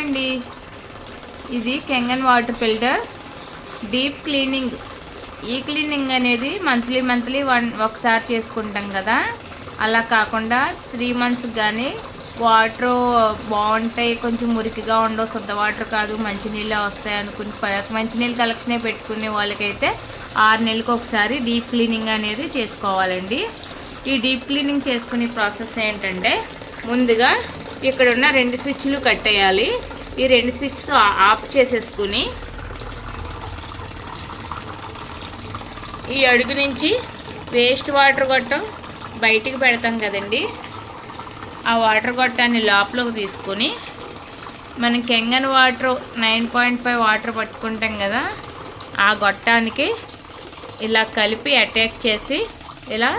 అండి. ఇది Kangen water filter. Deep cleaning. ఈ క్లీనింగ్ అనేది మంత్లీ మంత్లీ వన్ ఒకసారి చేసుకుంటాం కదా. అలా కాకుండా త్రీ మంత్స్ కానీ వాటర్ బాగుంటాయి. కొంచెం మురికిగా ఉండవు. శుద్ధ వాటర్ కాదు. మంచినీళ్ళే వస్తాయి అనుకుని మంచినీళ్ళు కలెక్షనే పెట్టుకునే వాళ్ళకైతే ఆరు నెలలకు ఒకసారి డీప్ క్లీనింగ్ అనేది చేసుకోవాలండి. ఈ డీప్ క్లీనింగ్ చేసుకునే ప్రాసెస్ ఏంటంటే ముందుగా ఇక్కడ ఉన్న రెండు స్విచ్లు కట్టేయాలి. ఈ రెండు స్విచ్స్ ఆఫ్ చేసేసుకుని ఈ అడుగు నుంచి వేస్ట్ వాటర్ గొట్టం బయటికి పెడతాం కదండి. ఆ వాటర్ గొట్టాన్ని లోపలికి తీసుకొని మనం Kangen water nine point five water పట్టుకుంటాం కదా ఆ గొట్టానికి ఇలా కలిపి అటాక్ చేసి ఇలా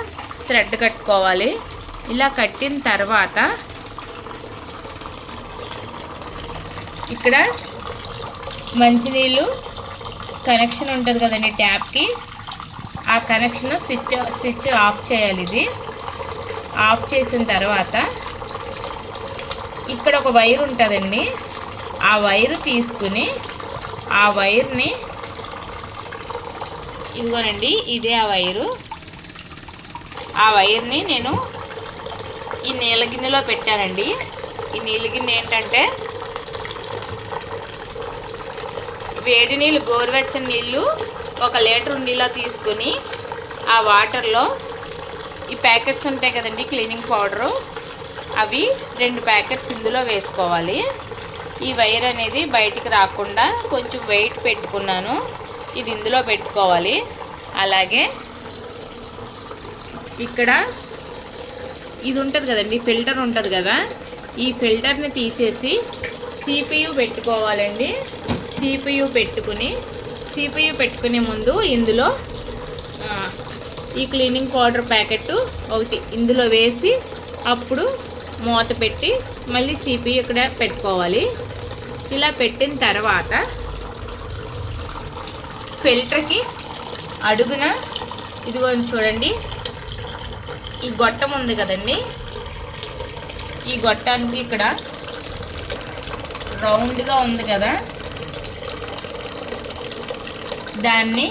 థ్రెడ్ కట్టుకోవాలి. ఇలా కట్టిన తర్వాత ఇక్కడ మంచినీళ్ళు కనెక్షన్ ఉంటుంది కదండి ట్యాప్కి. ఆ కనెక్షన్ స్విచ్ స్విచ్ ఆఫ్ చేయాలి ఇది. ఆఫ్ చేసిన తర్వాత ఇక్కడ ఒక వైర్ ఉంటుందండి. ఆ వైర్ తీసుకుని ఆ వైర్ని ఇదిగోనండి ఇదే ఆ వైరు. ఆ వైర్ని నేను ఈ నీళ్ళ గిన్నెలో పెట్టానండి. ఈ నీళ్ళ గిన్నె ఏంటంటే వేడి నీళ్ళు గోరువెచ్చని నీళ్ళు ఒక లీటర్ నీళ్ళ తీసుకొని ఆ వాటర్లో ఈ ప్యాకెట్స్ ఉంటాయి కదండి క్లీనింగ్ పౌడరు. అవి రెండు ప్యాకెట్స్ ఇందులో వేసుకోవాలి. ఈ వైర్ అనేది బయటికి రాకుండా కొంచెం వెయిట్ పెట్టుకున్నాను. ఇది ఇందులో పెట్టుకోవాలి. అలాగే ఇక్కడ ఇది ఉంటుంది కదండి ఫిల్టర్ ఉంటుంది కదా. ఈ ఫిల్టర్ని తీసేసి సిపియు పెట్టుకోవాలండి. సిపియు పెట్టుకుని సిపియు పెట్టుకునే ముందు ఇందులో ఈ క్లీనింగ్ పౌడర్ ప్యాకెట్ ఒకటి ఇందులో వేసి అప్పుడు మూత పెట్టి మళ్ళీ సిపియు ఇక్కడ పెట్టుకోవాలి. ఇలా పెట్టిన తర్వాత ఫిల్టర్కి అడుగున ఇదిగో చూడండి ఈ గొట్టం ఉంది కదండి. ఈ గొట్టానికి ఇక్కడ రౌండ్గా ఉంది కదా. దాన్ని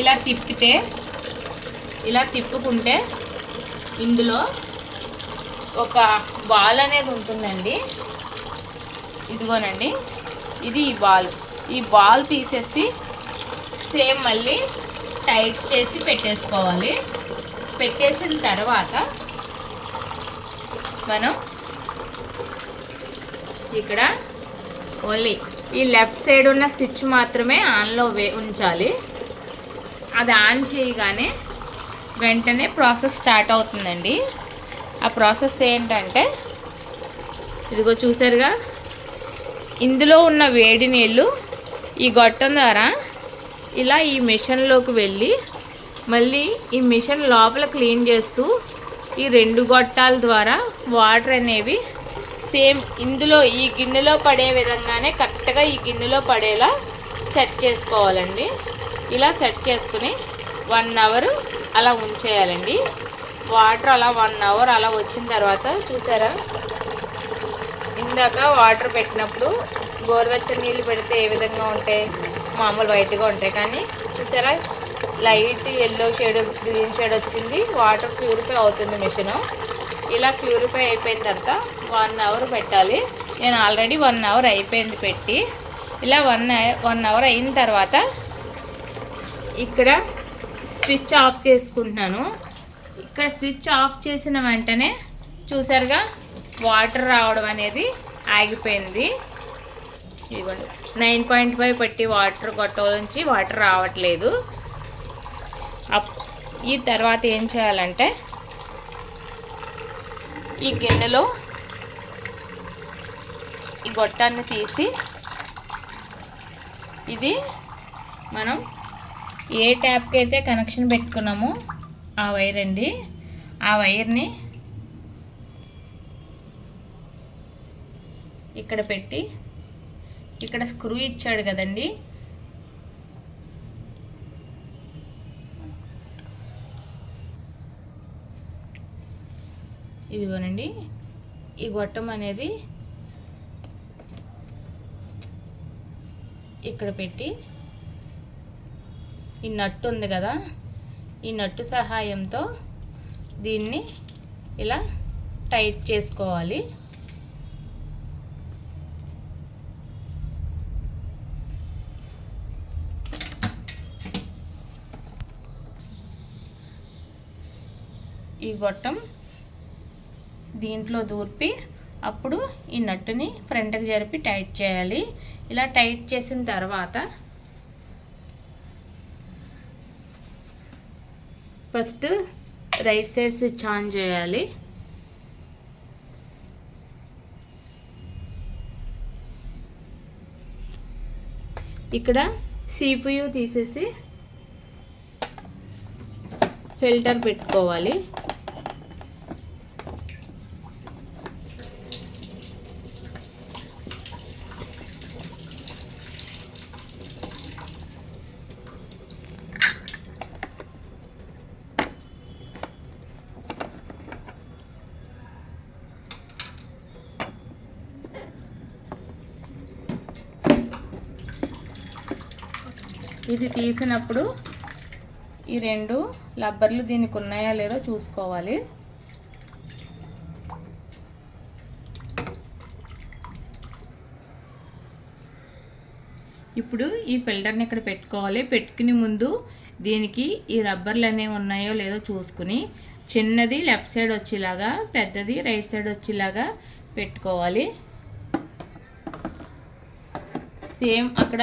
ఇలా తిప్పితే ఇలా తిప్పుకుంటే ఇందులో ఒక బాల్ అనేది ఉంటుందండి. ఇదిగోనండి ఇది ఈ బాల్. ఈ బాల్ తీసేసి సేమ్ మళ్ళీ టైట్ చేసి పెట్టేసుకోవాలి. పెట్టేసిన తర్వాత మనం ఇక్కడ ఓన్లీ ఈ లెఫ్ట్ సైడ్ ఉన్న స్టిచ్ మాత్రమే ఆన్లో వే ఉంచాలి. అది ఆన్ చేయగానే వెంటనే ప్రాసెస్ స్టార్ట్ అవుతుందండి. ఆ ప్రాసెస్ ఏంటంటే ఇదిగో చూసారుగా ఇందులో ఉన్న వేడి నీళ్ళు ఈ గొట్టం ద్వారా ఇలా ఈ మిషన్లోకి వెళ్ళి మళ్ళీ ఈ మిషన్ లోపల క్లీన్ చేస్తూ ఈ రెండు గొట్టాల ద్వారా వాటర్ అనేవి సేమ్ ఇందులో ఈ గిన్నెలో పడే విధంగానే కరెక్ట్గా ఈ గిన్నెలో పడేలా సెట్ చేసుకోవాలండి. ఇలా సెట్ చేసుకుని వన్ అవర్ అలా ఉంచేయాలండి. వాటర్ అలా వన్ అవర్ అలా వచ్చిన తర్వాత చూసారా? ఇందాక వాటర్ పెట్టినప్పుడు గోరువెచ్చని నీళ్ళు పెడితే ఏ విధంగా ఉంటాయి? మామూలు వైట్గా ఉంటాయి. కానీ చూసారా? Light yellow shade green shade వచ్చింది. వాటర్ ప్యూరిఫై అవుతుంది మిషన్. ఇలా ప్యూరిఫై అయిపోయిన తర్వాత వన్ అవర్ పెట్టాలి. నేను ఆల్రెడీ వన్ అవర్ అయిపోయింది పెట్టి. ఇలా వన్ వన్ అవర్ అయిన తర్వాత ఇక్కడ స్విచ్ ఆఫ్ చేసుకుంటున్నాను. ఇక్కడ స్విచ్ ఆఫ్ చేసిన వెంటనే చూసారుగా వాటర్ రావడం అనేది ఆగిపోయింది. ఇదిగోండి. నైన్ పాయింట్ ఫైవ్ పెట్టి వాటర్ గొట్టం నుంచి వాటర్ రావట్లేదు. అప్ ఈ తర్వాత ఏం చేయాలంటే ఈ గిన్నెలో ఈ గొట్టాన్ని తీసి ఇది మనం ఏ ట్యాప్కి అయితే కనెక్షన్ పెట్టుకున్నామో ఆ వైర్ అండి. ఆ వైర్ని ఇక్కడ పెట్టి ఇక్కడ స్క్రూ ఇచ్చాడు కదండి. ఇదిగోనండి ఈ గొట్టం అనేది ఇక్కడ పెట్టి ఈ నట్టు ఉంది కదా ఈ నట్టు సహాయంతో దీన్ని ఇలా టైట్ చేసుకోవాలి. ఈ గొట్టం దీంట్లో దూర్పి అప్పుడు ఈ నట్టుని ఫ్రంట్కి జరిపి టైట్ చేయాలి. ఇలా టైట్ చేసిన తర్వాత first right side switch on చేయాలి. ఇక్కడ సిపియు తీసేసి ఫిల్టర్ పెట్టుకోవాలి. ఇది తీసినప్పుడు ఈ రెండు లబ్బర్లు దీనికి ఉన్నాయా లేదో చూసుకోవాలి. ఇప్పుడు ఈ ఫిల్టర్ని ఇక్కడ పెట్టుకోవాలి. పెట్టుకునే ముందు దీనికి ఈ రబ్బర్లు అనేవి ఉన్నాయో లేదో చూసుకుని చిన్నది లెఫ్ట్ సైడ్ వచ్చేలాగా పెద్దది రైట్ సైడ్ వచ్చేలాగా పెట్టుకోవాలి. సేమ్ అక్కడ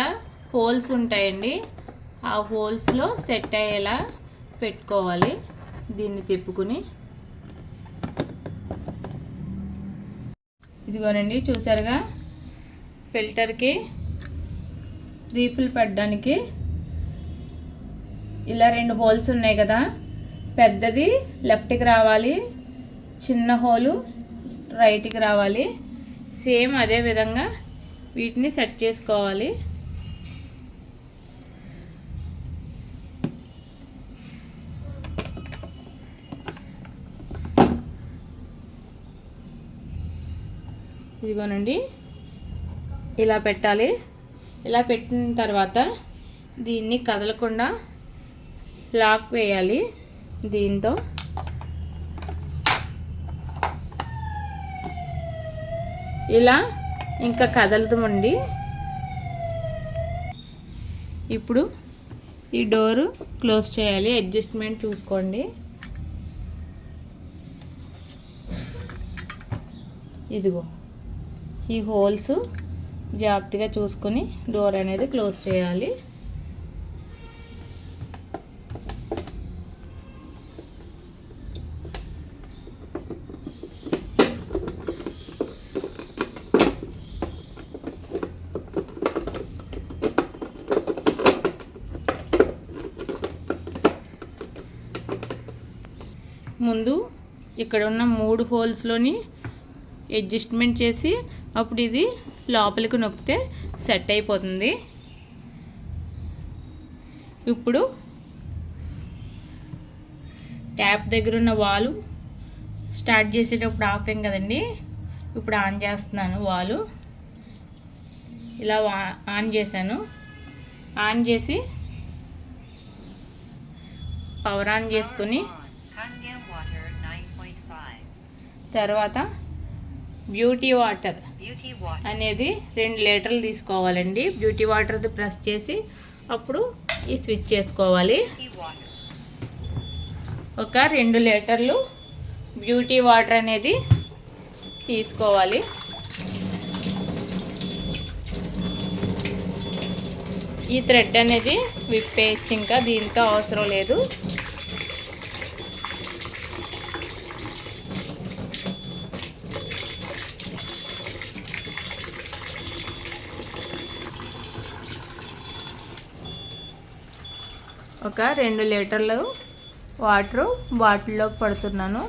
హోల్స్ ఉంటాయండి. ఆ హోల్స్లో సెట్ అయ్యేలా పెట్టుకోవాలి. దీన్ని తిప్పుకుని. ఇదిగోనండి చూసారుగా? ఫిల్టర్కి రీఫిల్ పడడానికి ఇలా రెండు హోల్స్ ఉన్నాయి కదా? పెద్దది లెఫ్ట్కి రావాలి చిన్న హోలు రైట్కి రావాలి. సేమ్ అదే విధంగా వీటిని సెట్ చేసుకోవాలి. ఇదిగోనండి. ఇలా పెట్టాలి. ఇలా పెట్టిన తర్వాత దీన్ని కదలకుండా లాక్ వేయాలి దీంతో. ఇలా ఇంకా కదలదుమండి. ఇప్పుడు ఈ డోరు క్లోజ్ చేయాలి. అడ్జస్ట్మెంట్ చూసుకోండి. ఇదిగో. ఈ హోల్స్ జాగ్రత్తగా చూసుకొని డోర్ అనేది క్లోజ్ చేయాలి. ముందు ఇక్కడ ఉన్న మూడు హోల్స్లోని అడ్జస్ట్మెంట్ చేసి అప్పుడు ఇది లోపలికి నొక్కితే సెట్ అయిపోతుంది. ఇప్పుడు ట్యాప్ దగ్గర ఉన్న వాలు స్టార్ట్ చేసేటప్పుడు ఆపాం కదండి. ఇప్పుడు ఆన్ చేస్తున్నాను వాలు. ఇలా ఆన్ చేశాను. ఆన్ చేసి పవర్ ఆన్ చేసుకుని తర్వాత బ్యూటీ వాటర్ అనేది రెండు లీటర్లు తీసుకోవాలండి. బ్యూటీ వాటర్ది ప్రెస్ చేసి అప్పుడు ఈ స్విచ్ చేసుకోవాలి. ఒక రెండు లీటర్లు బ్యూటీ వాటర్ అనేది తీసుకోవాలి. ఈ థ్రెడ్ అనేది విప్పేసి ఇంకా దీంతో అవసరం లేదు. ఒక రెండు లీటర్లు వాటరు బాటిల్లోకి పడుతున్నాను.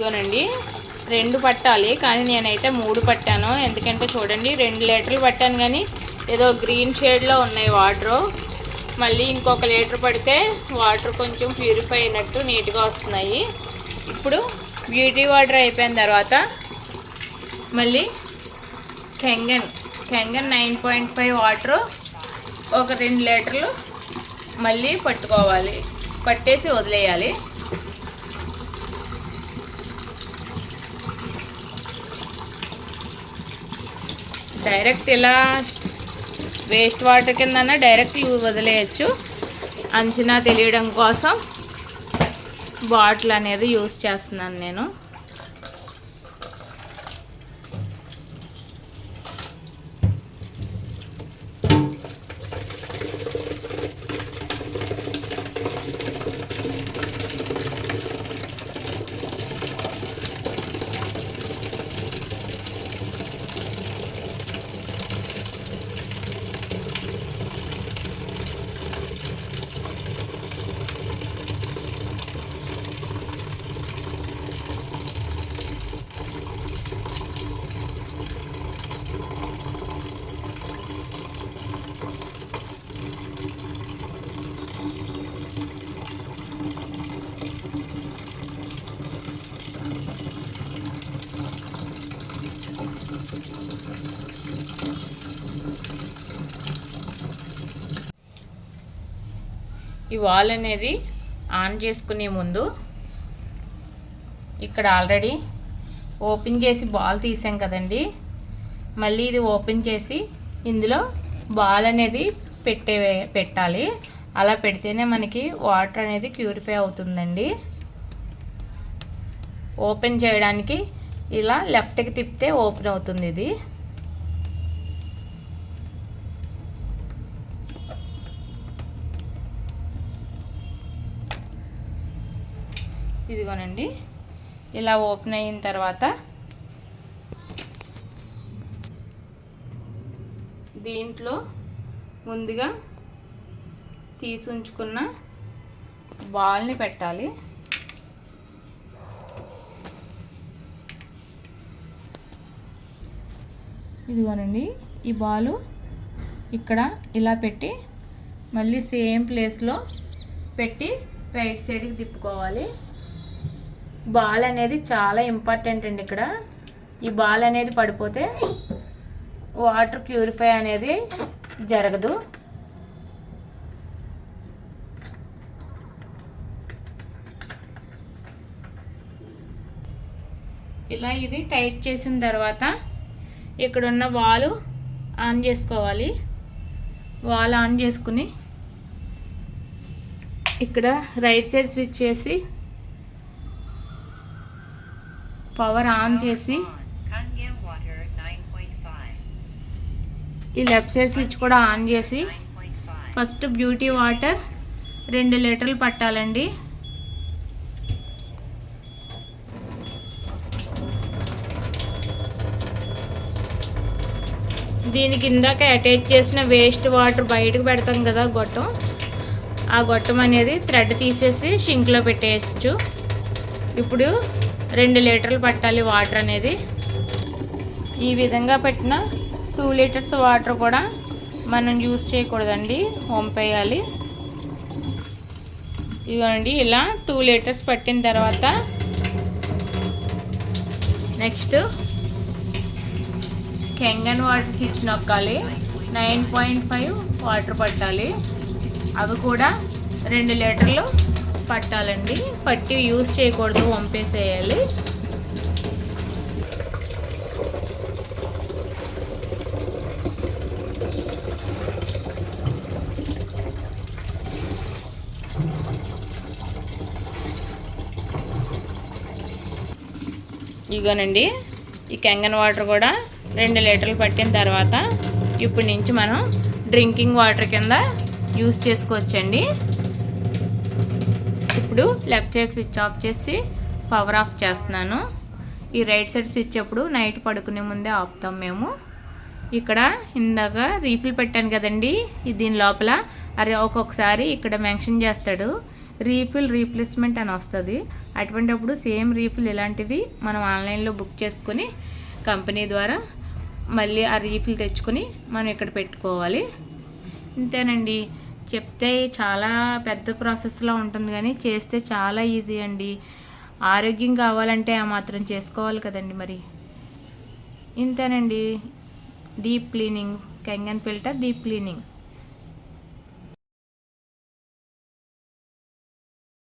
ఇదిగోనండి రెండు పట్టాలి. కానీ నేనైతే మూడు పట్టాను. ఎందుకంటే చూడండి రెండు లీటర్లు పట్టాను కానీ ఏదో గ్రీన్ షేడ్లో ఉన్నాయి వాటరు మళ్ళీ ఇంకొక లీటర్ పడితే వాటర్ కొంచెం ప్యూరిఫై అయినట్టు నీట్గా వస్తున్నాయి. ఇప్పుడు బ్యూటీ వాటర్ అయిపోయిన తర్వాత మళ్ళీ Kangen. Kangen nine point five water ఒక రెండు లీటర్లు మళ్ళీ పట్టుకోవాలి. పట్టేసి వదిలేయాలి. డైరెక్ట్ ఇలా వేస్ట్ వాటర్ కిందన డైరెక్ట్ వదిలేయచ్చు. అంచనా తెలియడం కోసం బాటిల్ అనేది యూస్ చేస్తున్నాను నేను. వాల్ అనేది ఆన్ చేసుకునే ముందు ఇక్కడ ఆల్రెడీ ఓపెన్ చేసి బాల్ తీసాం కదండి. మళ్ళీ ఇది ఓపెన్ చేసి ఇందులో బాల్ అనేది పెట్టే పెట్టాలి. అలా పెడితేనే మనకి వాటర్ అనేది క్యూరిఫై అవుతుందండి. ఓపెన్ చేయడానికి ఇలా లెఫ్ట్కి తిప్పితే ఓపెన్ అవుతుంది ఇది. ఇదిగోనండి. ఇలా ఓపెన్ అయిన తర్వాత దీంట్లో ముందుగా తీసి ఉంచుకున్న బాల్ని పెట్టాలి. ఇదిగోనండి ఈ బాలు ఇక్కడ ఇలా పెట్టి మళ్ళీ సేమ్ ప్లేస్లో పెట్టి రైట్ సైడ్కి తిప్పుకోవాలి. బాల్ అనేది చాలా ఇంపార్టెంట్ అండి ఇక్కడ. ఈ బాల్ అనేది పడిపోతే వాటర్ ప్యూరిఫై అనేది జరగదు. ఇలా ఇది టైట్ చేసిన తర్వాత ఇక్కడున్న వాలు ఆన్ చేసుకోవాలి. వాల్ ఆన్ చేసుకుని ఇక్కడ రైట్ సైడ్ స్విచ్ చేసి పవర్ ఆన్ చేసి ఈ లెఫ్ట్ సైడ్ స్విచ్ కూడా ఆన్ చేసి ఫస్ట్ బ్యూటీ వాటర్ రెండు లీటర్లు పట్టాలండి. దీనికి ఇందాక అటాచ్ చేసిన వేస్ట్ వాటర్ బయటకు పెడతాం కదా గొట్టం. ఆ గొట్టం అనేది థ్రెడ్ తీసేసి షింక్లో పెట్టేయచ్చు. ఇప్పుడు రెండు లీటర్లు పట్టాలి వాటర్ అనేది. ఈ విధంగా పెట్టిన టూ లీటర్స్ వాటర్ కూడా మనం యూస్ చేయకూడదండి. వంపేయాలి. ఇవ్వండి ఇలా టూ లీటర్స్ పట్టిన తర్వాత నెక్స్ట్ కెంగన్ వాటర్ స్విచ్ నొక్కాలి. నైన్ పాయింట్ ఫైవ్ వాటర్ పట్టాలి. అవి కూడా రెండు లీటర్లు పట్టాలండి. పట్టి యూజ్ చేయకూడదు వంపేసేయాలి. ఇగోనండి ఈ కెంగన్ వాటర్ కూడా రెండు లీటర్లు పట్టిన తర్వాత ఇప్పటి నుంచి మనం డ్రింకింగ్ వాటర్ కింద యూస్ చేసుకోవచ్చండి. ఇప్పుడు లెఫ్ట్ సైడ్ స్విచ్ ఆఫ్ చేసి పవర్ ఆఫ్ చేస్తున్నాను. ఈ రైట్ సైడ్ స్విచ్ అప్పుడు నైట్ పడుకునే ముందే ఆపుతాం మేము. ఇక్కడ ఇందాక రీఫిల్ పెట్టాను కదండి దీని లోపల. అది ఒక్కొక్కసారి ఇక్కడ మెన్షన్ చేస్తాడు రీఫిల్ రీప్లేస్మెంట్ అని వస్తుంది. అటువంటిప్పుడు సేమ్ రీఫిల్ ఇలాంటిది మనం ఆన్లైన్లో బుక్ చేసుకొని కంపెనీ ద్వారా మళ్ళీ ఆ రీఫిల్ తెచ్చుకొని మనం ఇక్కడ పెట్టుకోవాలి. ఇంతేనండి. చెప్తే చాలా పెద్ద ప్రాసెస్లో ఉంటుంది కానీ చేస్తే చాలా ఈజీ అండి. ఆరోగ్యం కావాలంటే ఆ మాత్రం చేసుకోవాలి కదండి మరి. ఇంతేనండి. Deep cleaning Kangen filter deep cleaning.